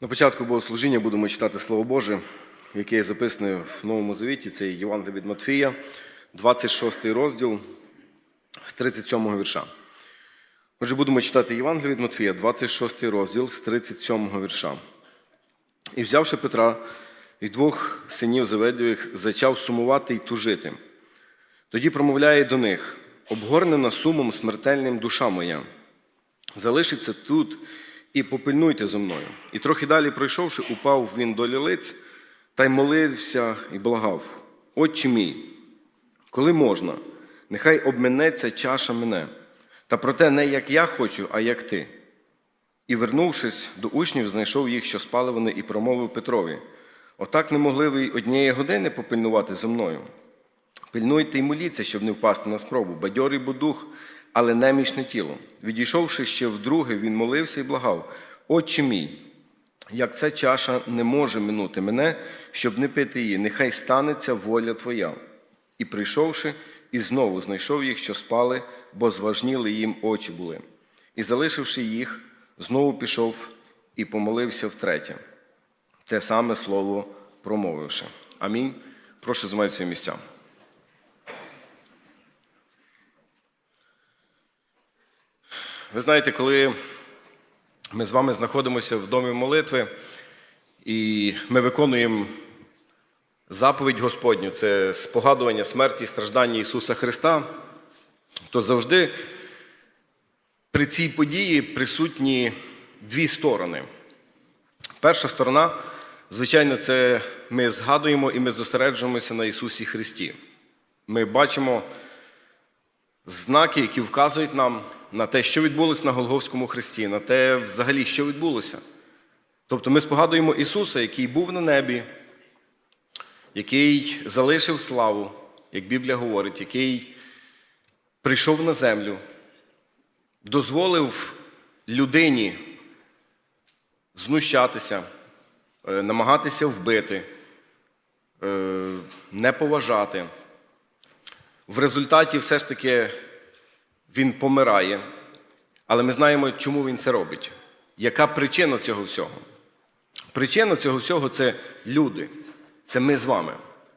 На початку богослужіння будемо читати Слово Боже, яке є записане в Новому Завіті. Це Євангелія від Матфія, 26 розділ з 37 вірша. Отже, будемо читати Євангелія від Матфія, 26 розділ з 37 вірша. І взявши Петра і двох синів Заведових, зачав сумувати й тужити. Тоді промовляє до них: обгорнена сумом смертельним душа моя. Залишиться тут і попильнуйте зо мною. І трохи далі пройшовши, упав він до лілиць та й молився і благав: Отче мій, коли можна, нехай обминеться чаша мене, та проте не як я хочу, а як ти. І, вернувшись до учнів, знайшов їх, що спали вони, і промовив Петрові: Отак не могли ви й однієї години попильнувати зо мною. Пильнуйте й моліться, щоб не впасти на спробу, бадьорий бо дух, але немічне тіло. Відійшовши ще вдруге, він молився і благав: Отче мій, як ця чаша не може минути мене, щоб не пити її, нехай станеться воля Твоя. І прийшовши, і знову знайшов їх, що спали, бо зважніли їм очі були. І, залишивши їх, знову пішов і помолився втретє. Те саме слово промовивши. Амінь. Прошу займати свої місця. Ви знаєте, коли ми з вами знаходимося в домі молитви, і ми виконуємо заповідь Господню, це спогадування смерті і страждання Ісуса Христа, то завжди при цій події присутні дві сторони. Перша сторона, звичайно, це ми згадуємо і ми зосереджуємося на Ісусі Христі. Ми бачимо знаки, які вказують нам на те, що відбулося на Голговському хресті, на те, взагалі, що відбулося. Тобто ми спогадуємо Ісуса, який був на небі, який залишив славу, як Біблія говорить, який прийшов на землю, дозволив людині знущатися, е, намагатися вбити, е, не поважати. В результаті все ж таки він помирає, але ми знаємо, чому він це робить. Яка причина цього всього? Причина цього всього це люди, це ми з вами.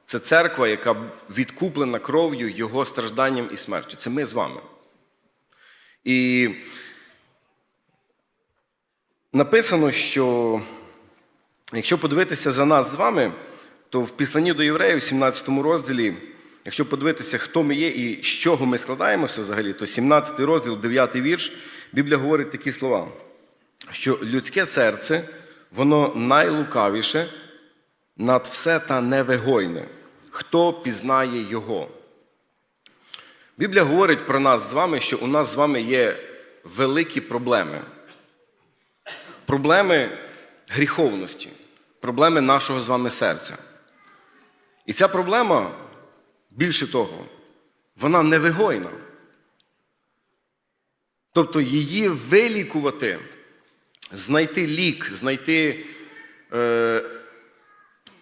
Це церква, яка відкуплена кров'ю Його стражданням і смертю. Це ми з вами. І написано, що якщо подивитися за нас з вами, то в післанні до євреїв, в 17 розділі, якщо подивитися, хто ми є і з чого ми складаємося взагалі, то 17 розділ, 9 вірш, Біблія говорить такі слова, що людське серце, воно найлукавіше над все та невигойне. Хто пізнає його? Біблія говорить про нас з вами, що у нас з вами є великі проблеми. Проблеми гріховності, проблеми нашого з вами серця. І ця проблема, більше того, вона невигойна. Тобто її вилікувати, знайти лік, знайти е,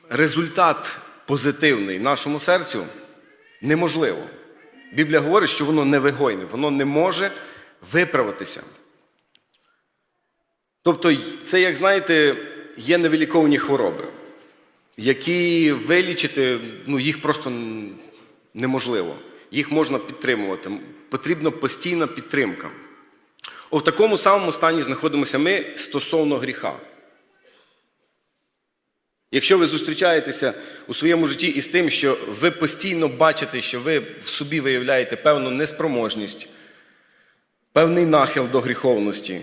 результат позитивний нашому серцю неможливо. Біблія говорить, що воно невигойне, воно не може виправитися. Тобто, це, як знаєте, є невиліковні хвороби, які вилічити, ну, їх просто неможливо. Їх можна підтримувати. Потрібна постійна підтримка. О, в такому самому стані знаходимося ми стосовно гріха. Якщо ви зустрічаєтеся у своєму житті із тим, що ви постійно бачите, що ви в собі виявляєте певну неспроможність, певний нахил до гріховності,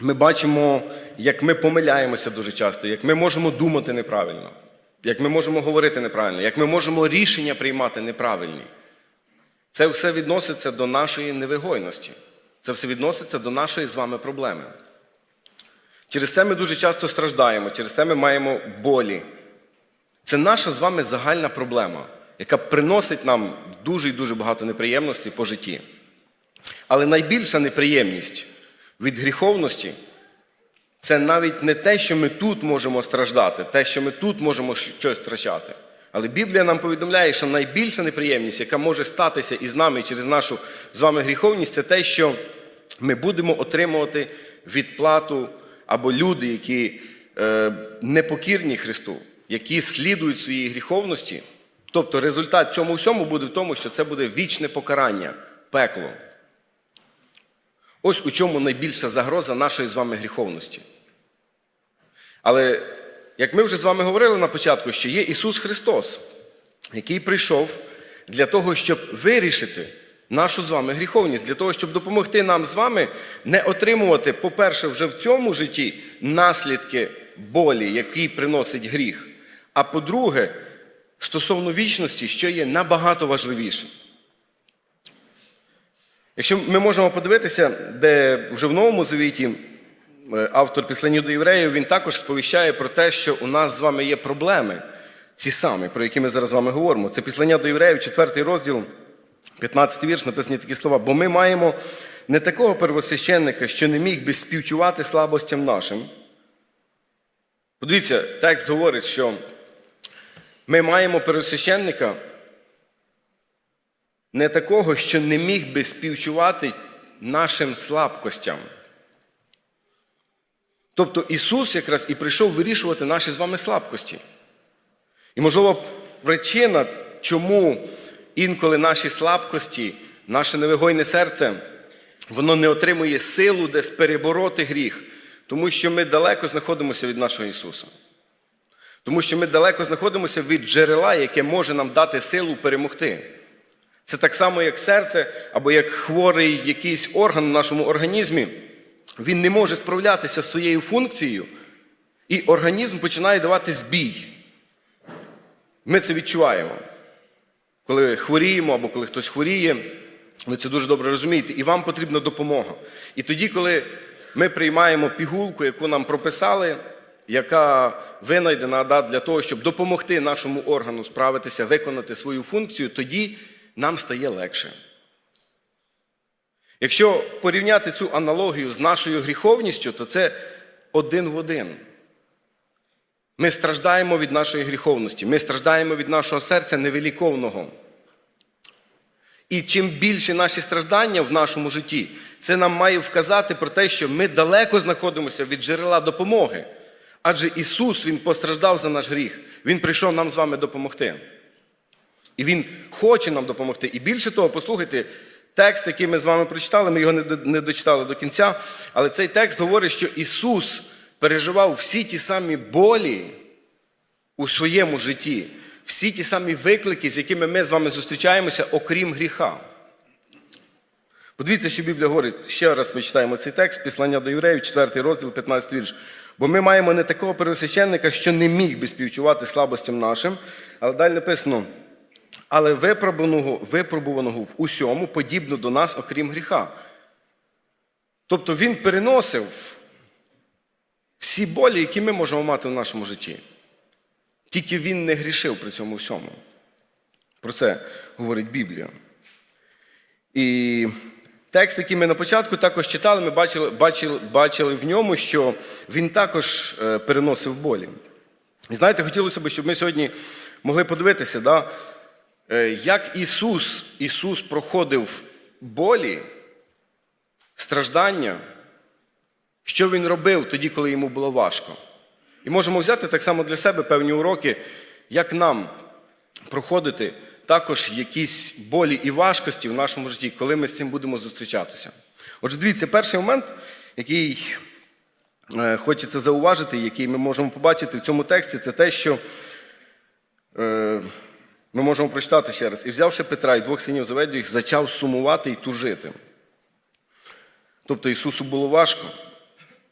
ми бачимо, як ми помиляємося дуже часто, як ми можемо думати неправильно, як ми можемо говорити неправильно, як ми можемо рішення приймати неправильні. Це все відноситься до нашої невигойності. Це все відноситься до нашої з вами проблеми. Через це ми дуже часто страждаємо, через це ми маємо болі. Це наша з вами загальна проблема, яка приносить нам дуже і дуже багато неприємностей по житті. Але найбільша неприємність від гріховності це навіть не те, що ми тут можемо страждати, те, що ми тут можемо щось втрачати. Але Біблія нам повідомляє, що найбільша неприємність, яка може статися із нами через нашу з вами гріховність, це те, що ми будемо отримувати відплату або люди, які е, непокірні Христу, які слідують своїй гріховності, тобто результат цьому всьому буде в тому, що це буде вічне покарання, пекло. Ось у чому найбільша загроза нашої з вами гріховності. Але як ми вже з вами говорили на початку, що є Ісус Христос, який прийшов для того, щоб вирішити нашу з вами гріховність, для того, щоб допомогти нам з вами не отримувати, по-перше, вже в цьому житті наслідки болі, які приносить гріх. А по-друге, стосовно вічності, що є набагато важливіше. Якщо ми можемо подивитися, де вже в Новому Завіті е, автор післання до євреїв, він також сповіщає про те, що у нас з вами є проблеми, ці самі, про які ми зараз з вами говоримо. Це післання до євреїв, 4 розділ, 15 вірш, написані такі слова. Бо ми маємо не такого первосвященника, що не міг би співчувати слабостям нашим. Подивіться, текст говорить, що ми маємо первосвященника, не такого, що не міг би співчувати нашим слабкостям. Тобто Ісус якраз і прийшов вирішувати наші з вами слабкості. І, можливо, причина, чому інколи наші слабкості, наше невигойне серце, воно не отримує силу десь перебороти гріх, тому що ми далеко знаходимося від нашого Ісуса. Тому що ми далеко знаходимося від джерела, яке може нам дати силу перемогти. Це так само, як серце, або як хворий якийсь орган в нашому організмі, він не може справлятися з своєю функцією, і організм починає давати збій. Ми це відчуваємо. Коли хворіємо або коли хтось хворіє, ви це дуже добре розумієте, і вам потрібна допомога. І тоді, коли ми приймаємо пігулку, яку нам прописали, яка винайдена для того, щоб допомогти нашому органу справитися, виконати свою функцію, тоді нам стає легше. Якщо порівняти цю аналогію з нашою гріховністю, то це один в один. Ми страждаємо від нашої гріховності, ми страждаємо від нашого серця невеликовного. І чим більше наші страждання в нашому житті, це нам має вказати про те, що ми далеко знаходимося від джерела допомоги. Адже Ісус Він постраждав за наш гріх, Він прийшов нам з вами допомогти. І Він хоче нам допомогти. І більше того, послухайте, текст, який ми з вами прочитали, ми його не дочитали до кінця, але цей текст говорить, що Ісус переживав всі ті самі болі у своєму житті, всі ті самі виклики, з якими ми з вами зустрічаємося, окрім гріха. Подивіться, що Біблія говорить. Ще раз ми читаємо цей текст, післання до євреїв, 4 розділ, 15 вірш. Бо ми маємо не такого первосвященника, що не міг би співчувати слабостям нашим, але далі написано, але випробуваного, випробуваного в усьому подібно до нас, окрім гріха. Тобто він переносив всі болі, які ми можемо мати в нашому житті. Тільки він не грішив при цьому всьому. Про це говорить Біблія. І текст, який ми на початку також читали, ми бачили, бачили, бачили в ньому, що він також е, переносив болі. І знаєте, хотілося б, щоб ми сьогодні могли подивитися, да, як Ісус, Ісус проходив болі, страждання, що Він робив тоді, коли йому було важко. І можемо взяти так само для себе певні уроки, як нам проходити також якісь болі і важкості в нашому житті, коли ми з цим будемо зустрічатися. Отже, дивіться, перший момент, який е, хочеться зауважити, який ми можемо побачити в цьому тексті, це те, що е, ми можемо прочитати ще раз. І взявши Петра і двох синів Заведюх, зачав сумувати і тужити. Тобто Ісусу було важко.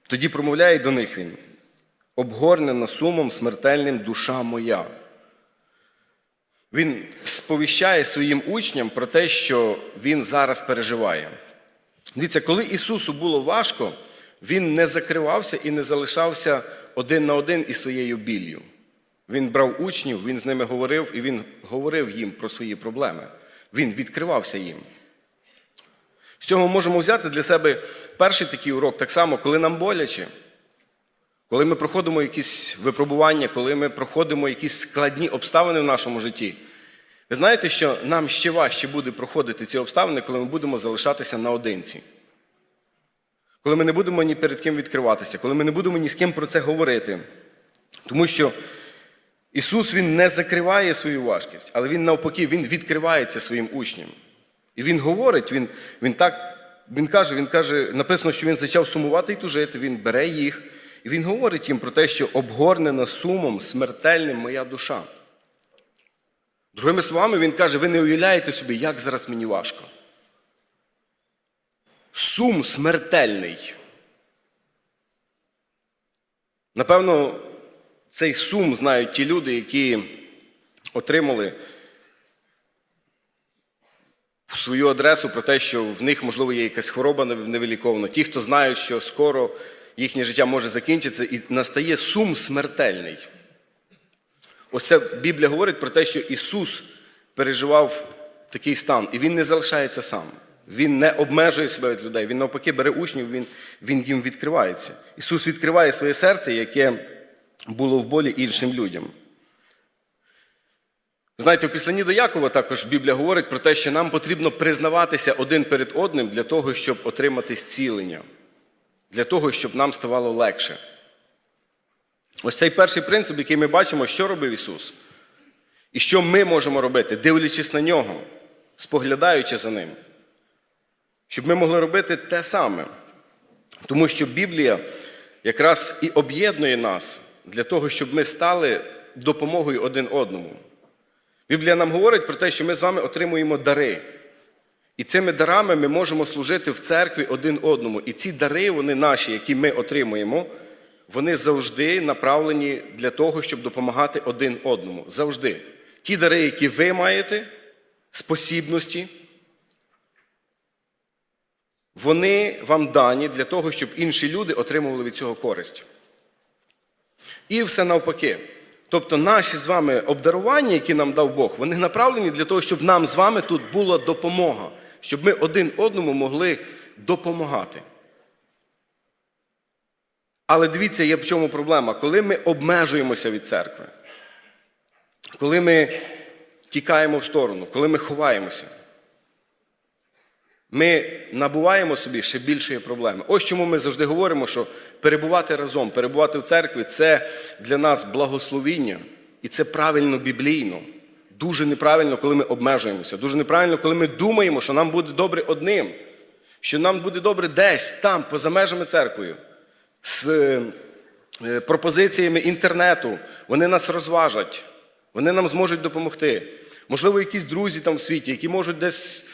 Тоді промовляє до них Він обгорнена сумом смертельним душа моя. Він сповіщає своїм учням про те, що він зараз переживає. Дивіться, коли Ісусу було важко, Він не закривався і не залишався один на один із своєю біллю. Він брав учнів, він з ними говорив, і він говорив їм про свої проблеми. Він відкривався їм. З цього можемо взяти для себе перший такий урок, так само, коли нам боляче. Коли ми проходимо якісь випробування, коли ми проходимо якісь складні обставини в нашому житті, ви знаєте, що нам ще важче буде проходити ці обставини, коли ми будемо залишатися наодинці. коли ми не будемо ні перед ким відкриватися, коли ми не будемо ні з ким про це говорити. Тому що Ісус Він не закриває свою важкість, але Він навпаки, Він відкривається своїм учням. І Він говорить, Він, він так, він каже, він каже, написано, що він почав сумувати і тужити, він бере їх, і він говорить їм про те, що обгорнена сумом смертельним моя душа. Другими словами, він каже, ви не уявляєте собі, як зараз мені важко. Сум смертельний. Напевно, цей сум знають ті люди, які отримали в свою адресу про те, що в них, можливо, є якась хвороба невилікована. Ті, хто знають, що скоро їхнє життя може закінчитися, і настає сум смертельний. Ось це Біблія говорить про те, що Ісус переживав такий стан, і Він не залишається сам. Він не обмежує себе від людей. Він навпаки бере учнів, він, він їм відкривається. Ісус відкриває своє серце, яке було в болі іншим людям. Знаєте, в післанні до Якова також Біблія говорить про те, що нам потрібно признаватися один перед одним для того, щоб отримати зцілення, для того, щоб нам ставало легше. Ось цей перший принцип, який ми бачимо, що робив Ісус. І що ми можемо робити, дивлячись на нього, споглядаючи за ним. Щоб ми могли робити те саме. Тому що Біблія якраз і об'єднує нас для того, щоб ми стали допомогою один одному. Біблія нам говорить про те, що ми з вами отримуємо дари. І цими дарами ми можемо служити в церкві один одному. І ці дари, вони наші, які ми отримуємо, вони завжди направлені для того, щоб допомагати один одному. Завжди. Ті дари, які ви маєте, спосібності, вони вам дані для того, щоб інші люди отримували від цього користь. І все навпаки. Тобто наші з вами обдарування, які нам дав Бог, вони направлені для того, щоб нам з вами тут була допомога, щоб ми один одному могли допомагати. Але дивіться, є в чому проблема. Коли ми обмежуємося від церкви, коли ми тікаємо в сторону, коли ми ховаємося, ми набуваємо собі ще більшої проблеми. Ось чому ми завжди говоримо, що перебувати разом, перебувати в церкві це для нас благословіння, і це правильно біблійно. Дуже неправильно, коли ми обмежуємося. Дуже неправильно, коли ми думаємо, що нам буде добре одним, що нам буде добре десь, там, поза межами церквою, з е, пропозиціями інтернету. Вони нас розважать, вони нам зможуть допомогти. Можливо, якісь друзі там в світі, які можуть десь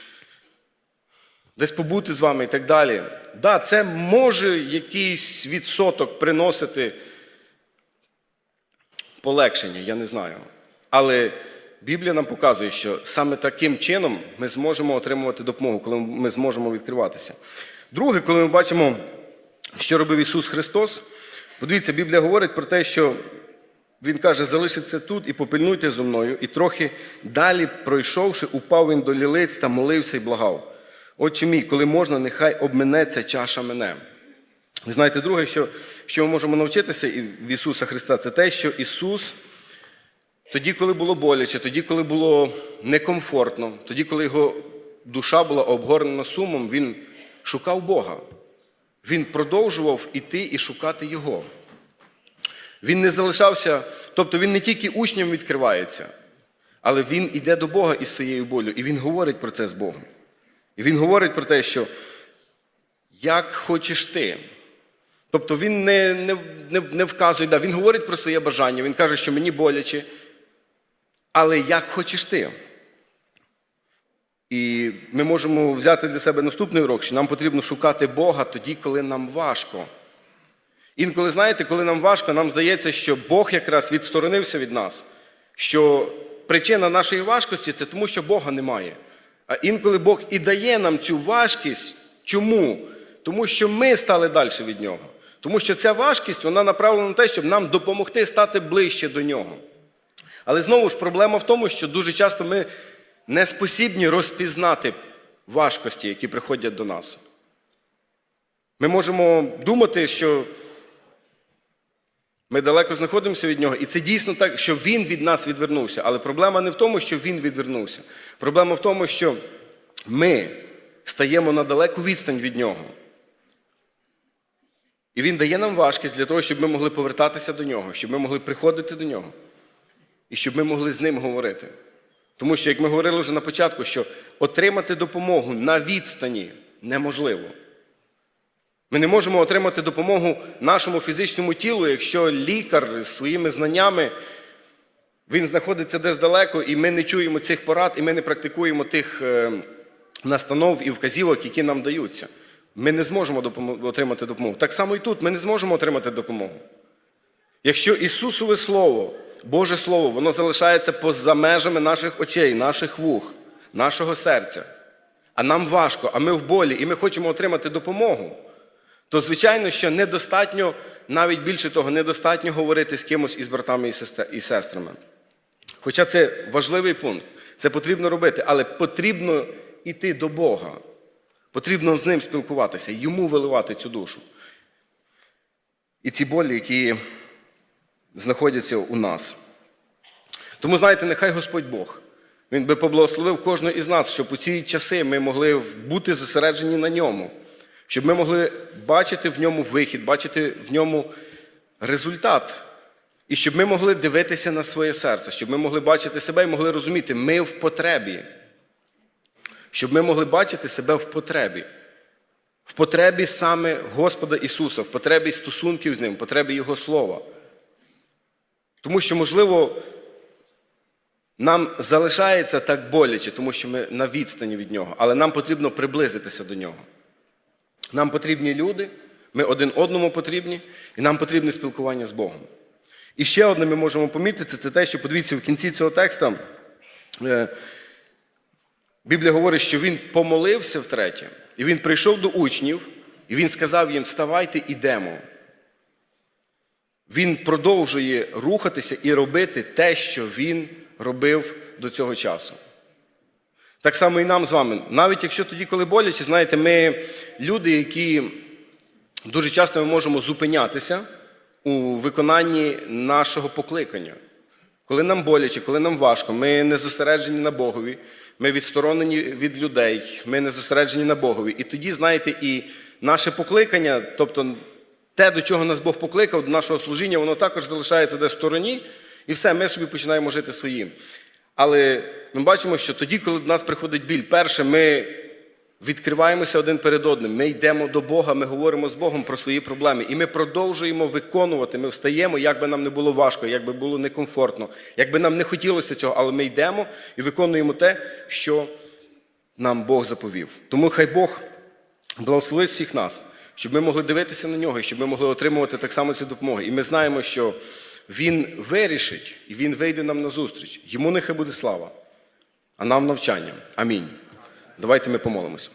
десь побути з вами і так далі. Да, це може якийсь відсоток приносити полегшення, я не знаю. Але Біблія нам показує, що саме таким чином ми зможемо отримувати допомогу, коли ми зможемо відкриватися. Друге, коли ми бачимо, що робив Ісус Христос, подивіться, Біблія говорить про те, що Він каже, залишиться тут і попильнуйте зо мною. І трохи далі, пройшовши, упав він до лілиць та молився і благав. Отче мій, коли можна, нехай обминеться чаша мене. Ви знаєте, друге, що, що ми можемо навчитися в Ісуса Христа, це те, що Ісус тоді, коли було боляче, тоді, коли було некомфортно, тоді, коли його душа була обгорнена сумом, Він шукав Бога. Він продовжував іти і шукати Його. Він не залишався, тобто він не тільки учням відкривається, але він іде до Бога із своєю болю, і він говорить про це з Богом. І він говорить про те, що як хочеш ти. Тобто він не не, не, не вказує, да, він говорить про своє бажання, він каже, що мені боляче. Але як хочеш ти? І ми можемо взяти для себе наступний урок, що нам потрібно шукати Бога тоді, коли нам важко. Інколи, знаєте, коли нам важко, нам здається, що Бог якраз відсторонився від нас, що причина нашої важкості це тому, що Бога немає. А інколи Бог і дає нам цю важкість. Чому? Тому що ми стали далі від нього. Тому що ця важкість вона направлена на те, щоб нам допомогти стати ближче до нього. Але знову ж проблема в тому, що дуже часто ми не спосібні розпізнати важкості, які приходять до нас. Ми можемо думати, що ми далеко знаходимося від нього, і це дійсно так, що він від нас відвернувся. Але проблема не в тому, що він відвернувся. Проблема в тому, що ми стаємо на далеку відстань від нього. І Він дає нам важкість для того, щоб ми могли повертатися до нього, щоб ми могли приходити до нього. І щоб ми могли з ним говорити. Тому що, як ми говорили вже на початку, що отримати допомогу на відстані неможливо. Ми не можемо отримати допомогу нашому фізичному тілу, якщо лікар з своїми знаннями він знаходиться десь далеко, і ми не чуємо цих порад, і ми не практикуємо тих е, настанов і вказівок, які нам даються. Ми не зможемо отримати допомогу. Так само і тут ми не зможемо отримати допомогу. Якщо Ісусове Слово, Боже Слово, воно залишається поза межами наших очей, наших вух, нашого серця, а нам важко, а ми в болі, і ми хочемо отримати допомогу, то звичайно, що недостатньо, навіть більше того, недостатньо говорити з кимось із братами і сестрами. Хоча це важливий пункт, це потрібно робити, але потрібно йти до Бога. Потрібно з ним спілкуватися, йому виливати цю душу. І ці болі, які знаходяться у нас. Тому, знаєте, нехай Господь Бог. Він би поблагословив кожного із нас, щоб у ці часи ми могли бути зосереджені на ньому, щоб ми могли бачити в ньому вихід, бачити в ньому результат. І щоб ми могли дивитися на своє серце, щоб ми могли бачити себе і могли розуміти, ми в потребі. Щоб ми могли бачити себе в потребі. В потребі саме Господа Ісуса, в потребі стосунків з Ним, в потребі Його Слова. Тому що, можливо, нам залишається так боляче, тому що ми на відстані від Нього, але нам потрібно приблизитися до Нього. Нам потрібні люди, ми один одному потрібні, і нам потрібне спілкування з Богом. І ще одне ми можемо помітити, це те, що подивіться в кінці цього текста. е, Біблія говорить, що він помолився втретє, і він прийшов до учнів, і він сказав їм: Вставайте, ідемо. Він продовжує рухатися і робити те, що він робив до цього часу. Так само і нам з вами. Навіть якщо тоді, коли боляче, знаєте, ми люди, які дуже часто ми можемо зупинятися у виконанні нашого покликання. Коли нам боляче, коли нам важко, ми не зосереджені на Богові, ми відсторонені від людей, ми не зосереджені на Богові. І тоді, знаєте, і наше покликання, тобто те, до чого нас Бог покликав, до нашого служіння, воно також залишається десь в стороні, і все, ми собі починаємо жити своїм. Але ми бачимо, що тоді, коли до нас приходить біль, перше, ми відкриваємося один перед одним. Ми йдемо до Бога, ми говоримо з Богом про свої проблеми. І ми продовжуємо виконувати. Ми встаємо, як би нам не було важко, як би було некомфортно, як би нам не хотілося цього, але ми йдемо і виконуємо те, що нам Бог заповів. Тому хай Бог благословить всіх нас, щоб ми могли дивитися на нього і щоб ми могли отримувати так само цю допомогу. І ми знаємо, що Він вирішить і Він вийде нам на зустріч. Йому нехай буде слава, а нам навчання. Амінь. Давайте ми помолимося.